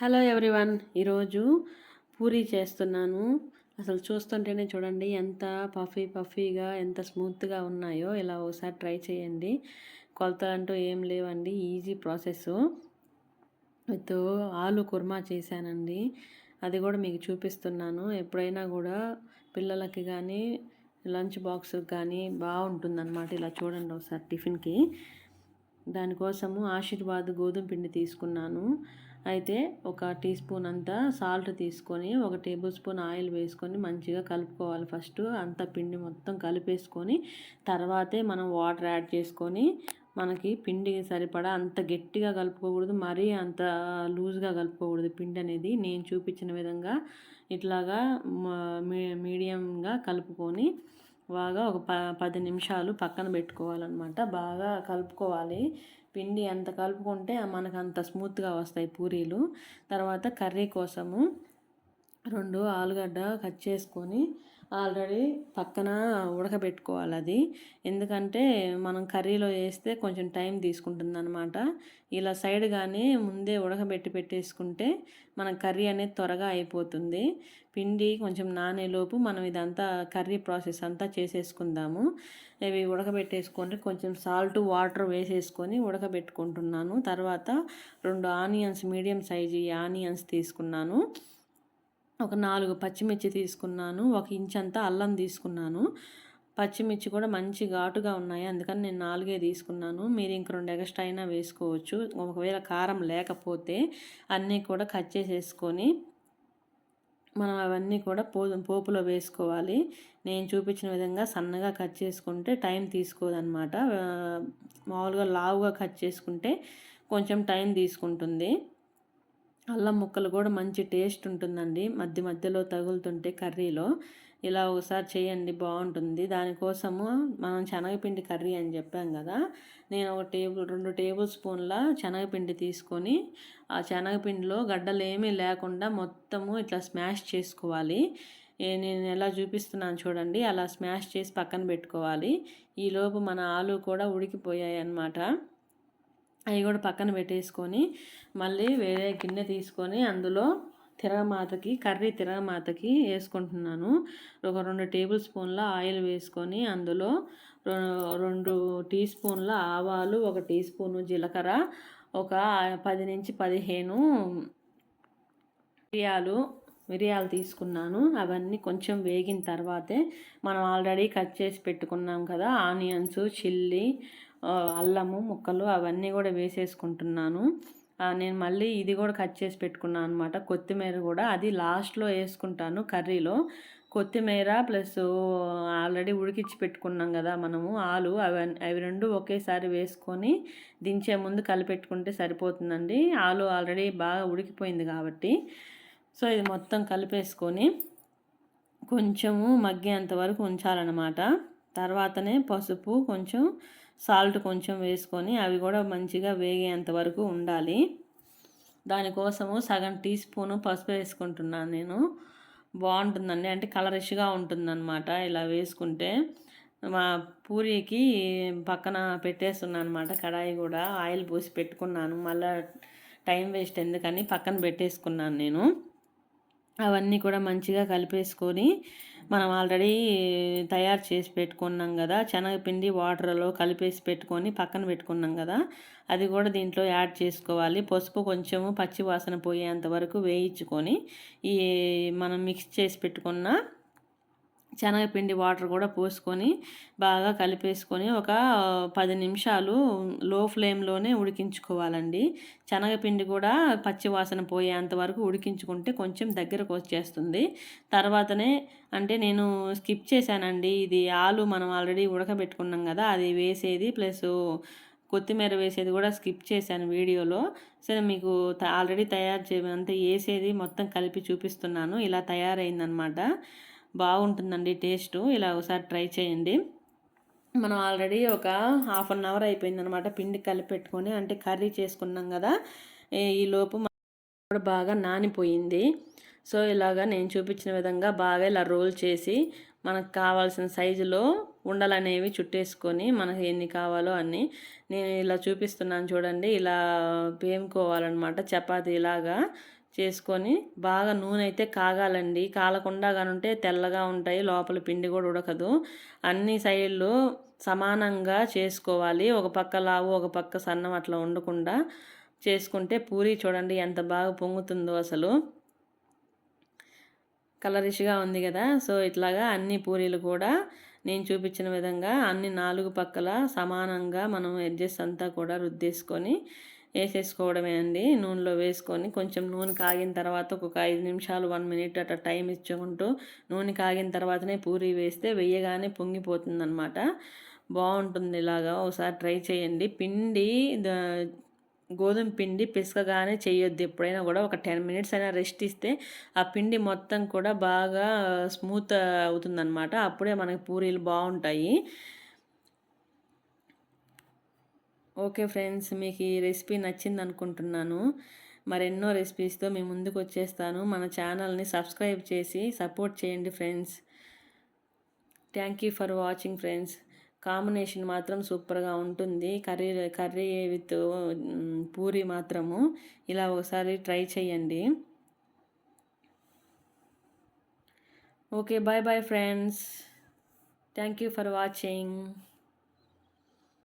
Hello everyone ఈరోజు పూరీ చేస్తున్నాను. అసలు చూస్తుంటేనే చూడండి ఎంత పఫీ పఫీగా ఎంత స్మూత్గా ఉన్నాయో. ఇలా ఒకసారి ట్రై చేయండి. కొలతలు అంటూ ఏం లేవండి. ఈజీ ప్రాసెస్ విత్ ఆలు కుర్మా చేశానండి. అది కూడా మీకు చూపిస్తున్నాను. ఎప్పుడైనా కూడా పిల్లలకి కానీ లంచ్ బాక్స్కి కానీ బాగుంటుందన్నమాట. ఇలా చూడండి ఒకసారి టిఫిన్కి. దానికోసము ఆశీర్వాద్ గోధుమ పిండి తీసుకున్నాను. అయితే ఒక టీ స్పూన్ అంతా సాల్ట్ తీసుకొని ఒక టేబుల్ స్పూన్ ఆయిల్ వేసుకొని మంచిగా కలుపుకోవాలి. ఫస్ట్ అంత పిండి మొత్తం కలిపేసుకొని తర్వాతే మనం వాటర్ యాడ్ చేసుకొని మనకి పిండి సరిపడా అంత గట్టిగా కలుపుకోకూడదు మరీ అంత లూజ్గా కలుపుకోకూడదు. పిండి అనేది నేను చూపించిన విధంగా ఇట్లాగా మీడియంగా కలుపుకొని బాగా ఒక ప పది నిమిషాలు పక్కన పెట్టుకోవాలన్నమాట. బాగా కలుపుకోవాలి. పిండి ఎంత కలుపుకుంటే మనకు అంత స్మూత్గా వస్తాయి పూరీలు. తర్వాత కర్రీ కోసము రెండు ఆలుగడ్డ కట్ చేసుకొని ఆల్రెడీ పక్కన ఉడకబెట్టుకోవాలి అది. ఎందుకంటే మనం కర్రీలో వేస్తే కొంచెం టైం తీసుకుంటుంది అనమాట ఇలా సైడ్ కానీ ముందే ఉడకబెట్టి పెట్టేసుకుంటే మన కర్రీ అనేది త్వరగా అయిపోతుంది. పిండి కొంచెం నానేలోపు మనం ఇదంతా కర్రీ ప్రాసెస్ అంతా చేసేసుకుందాము. ఇవి ఉడకబెట్టేసుకొని కొంచెం సాల్ట్ వాటర్ వేసేసుకొని ఉడకబెట్టుకుంటున్నాను. తర్వాత రెండు ఆనియన్స్ మీడియం సైజు ఆనియన్స్ తీసుకున్నాను. ఒక నాలుగు పచ్చిమిర్చి తీసుకున్నాను. ఒక ఇంచ్ అంతా అల్లం తీసుకున్నాను. పచ్చిమిర్చి కూడా మంచి ఘాటుగా ఉన్నాయి. అందుకని నేను నాలుగే తీసుకున్నాను. మీరు ఇంక రెండు ఎగస్ట్రా అయినా వేసుకోవచ్చు. ఒకవేళ కారం లేకపోతే అన్నీ కూడా కట్ చేసేసుకొని మనం అవన్నీ కూడా పో పోపులో వేసుకోవాలి. నేను చూపించిన విధంగా సన్నగా కట్ చేసుకుంటే టైం తీసుకోదనమాట మామూలుగా లావుగా కట్ చేసుకుంటే కొంచెం టైం తీసుకుంటుంది. అల్లం ముక్కలు కూడా మంచి టేస్ట్ ఉంటుందండి. మధ్య మధ్యలో తగులుతుంటే కర్రీలో. ఇలా ఒకసారి చేయండి బాగుంటుంది. దానికోసము మనం శనగపిండి కర్రీ అని చెప్పాం కదా నేను ఒక టేబుల్ రెండు టేబుల్ స్పూన్ల శనగపిండి తీసుకొని ఆ శనగపిండిలో గడ్డలు ఏమీ లేకుండా మొత్తము ఇట్లా స్మాష్ చేసుకోవాలి. నేను ఎలా చూపిస్తున్నాను చూడండి అలా స్మాష్ చేసి పక్కన పెట్టుకోవాలి. ఈలోపు మన ఆలు కూడా ఉడికిపోయాయి అన్నమాట. అవి కూడా పక్కన పెట్టేసుకొని మళ్ళీ వేరే గిన్నె తీసుకొని అందులో తిరగమాతకి కర్రీ తిరగమాతకి వేసుకుంటున్నాను. ఒక రెండు టేబుల్ స్పూన్ల ఆయిల్ వేసుకొని అందులో రెండు టీ స్పూన్ల ఆవాలు ఒక టీ స్పూను జీలకర్ర ఒక పది నుంచి పదిహేను మిరియాలు మిరియాలు తీసుకున్నాను. అవన్నీ కొంచెం వేగిన తర్వాతే మనం ఆల్రెడీ కట్ చేసి పెట్టుకున్నాం కదా ఆనియన్స్ చిల్లీ అల్లము ముక్కలు అవన్నీ కూడా వేసేసుకుంటున్నాను. నేను మళ్ళీ ఇది కూడా కట్ చేసి పెట్టుకున్నాను అనమాట కొత్తిమీర కూడా. అది లాస్ట్లో వేసుకుంటాను కర్రీలో. కొత్తిమీర ప్లస్ ఆల్రెడీ ఉడికించి పెట్టుకున్నాం కదా మనము ఆలు అవి అవి రెండు ఒకేసారి వేసుకొని దించే ముందు కలిపెట్టుకుంటే సరిపోతుందండి. ఆలు ఆల్రెడీ బాగా ఉడికిపోయింది కాబట్టి. సో ఇది మొత్తం కలిపేసుకొని కొంచెము మగ్గేంత వరకు ఉంచాలన్నమాట. తర్వాతనే పసుపు కొంచెం సాల్ట్ కొంచెం వేసుకొని అవి కూడా మంచిగా వేగేంత వరకు ఉండాలి. దానికోసము సగం టీ స్పూను పసుపు వేసుకుంటున్నాను నేను. బాగుంటుందండి. అంటే కలరిష్గా ఉంటుందన్నమాట ఇలా వేసుకుంటే. మా పూరీకి పక్కన పెట్టేస్తున్నాను అనమాట కడాయి కూడా. ఆయిల్ పోసి పెట్టుకున్నాను. మళ్ళీ టైం వేస్ట్ ఎందుకని పక్కన పెట్టేసుకున్నాను నేను. అవన్నీ కూడా మంచిగా కలిపేసుకొని మనం ఆల్రెడీ తయారు చేసి పెట్టుకున్నాం కదా. శనగపిండి వాటర్లో కలిపేసి పెట్టుకొని పక్కన పెట్టుకున్నాం కదా. అది కూడా దీంట్లో యాడ్ చేసుకోవాలి. పసుపు కొంచెము పచ్చి వాసన పోయేంత వరకు వేయించుకొని ఈ మనం మిక్స్ చేసి పెట్టుకున్న శనగపిండి వాటర్ కూడా పోసుకొని బాగా కలిపేసుకొని ఒక పది నిమిషాలు లో ఫ్లేమ్లోనే ఉడికించుకోవాలండి. శనగపిండి కూడా పచ్చివాసన పోయేంత వరకు ఉడికించుకుంటే కొంచెం దగ్గరకు వచ్చేస్తుంది. తర్వాతనే అంటే నేను స్కిప్ చేశానండి. ఇది ఆలు మనం ఆల్రెడీ ఉడకబెట్టుకున్నాం కదా అది వేసేది ప్లస్ కొత్తిమీర వేసేది కూడా స్కిప్ చేశాను వీడియోలో. సరే మీకు ఆల్రెడీ తయారు చే అంతే వేసేది మొత్తం కలిపి చూపిస్తున్నాను. ఇలా తయారైందనమాట. బాగుంటుందండి టేస్ట్. ఇలా ఒకసారి ట్రై చేయండి. మనం ఆల్రెడీ ఒక హాఫ్ అన్ అవర్ అయిపోయిందనమాట పిండి కలిపి పెట్టుకొని. అంటే కర్రీ చేసుకున్నాం కదా. ఈ లోపు కూడా బాగా నానిపోయింది. సో ఇలాగా నేను చూపించిన విధంగా బాగా ఇలా రోల్ చేసి మనకు కావాల్సిన సైజులో ఉండలనేవి చుట్టేసుకొని మనకు ఎన్ని కావాలో అన్నీ నేను ఇలా చూపిస్తున్నాను చూడండి. ఇలా పేముకోవాలన్నమాట చపాతీ ఇలాగా చేసుకొని బాగా నూనె అయితే కాగాలండి. కాలకుండా ఉంటే తెల్లగా ఉంటాయి. లోపల పిండి కూడా ఉడకదు. అన్ని సైడ్లు సమానంగా చేసుకోవాలి. ఒక పక్క లావు ఒక పక్క సన్నం అట్లా ఉండకుండా చేసుకుంటే పూరి చూడండి ఎంత బాగా పొంగుతుందో అసలు. కలరిష్గా ఉంది కదా. సో ఇట్లాగా అన్ని పూరీలు కూడా నేను చూపించిన విధంగా అన్ని నాలుగు పక్కల సమానంగా మనం ఎడ్జెస్ అంతా కూడా రుద్దేసుకొని వేసేసుకోవడమే అండి నూనెలో వేసుకొని కొంచెం నూనె కాగిన తర్వాత ఒక ఐదు నిమిషాలు వన్ మినిట్ అట్లా టైం ఇచ్చుకుంటూ నూనె కాగిన తర్వాతనే పూరి వేస్తే వెయ్యగానే పొంగిపోతుంది అనమాట బాగుంటుంది ఇలాగా. ఒకసారి ట్రై చేయండి. పిండి గోధుమ పిండి పిసకగానే చేయొద్దు. ఎప్పుడైనా కూడా ఒక టెన్ మినిట్స్ అయినా రెస్ట్ ఇస్తే ఆ పిండి మొత్తం కూడా బాగా స్మూత్ అవుతుందన్నమాట. అప్పుడే మనకి పూరీలు బాగుంటాయి. ఓకే ఫ్రెండ్స్ మీకు ఈ రెసిపీ నచ్చింది అనుకుంటున్నాను మరెన్నో రెసిపీస్తో మీ ముందుకు వచ్చేస్తాను మన ఛానల్ని సబ్స్క్రైబ్ చేసి సపోర్ట్ చేయండి friends. Thank you for watching friends. Combination మాత్రం సూపర్గా ఉంటుంది. కర్రీ కర్రీ విత్ పూరి మాత్రము ఇలా ఒకసారి ట్రై చేయండి. Okay bye bye friends. Thank you for watching.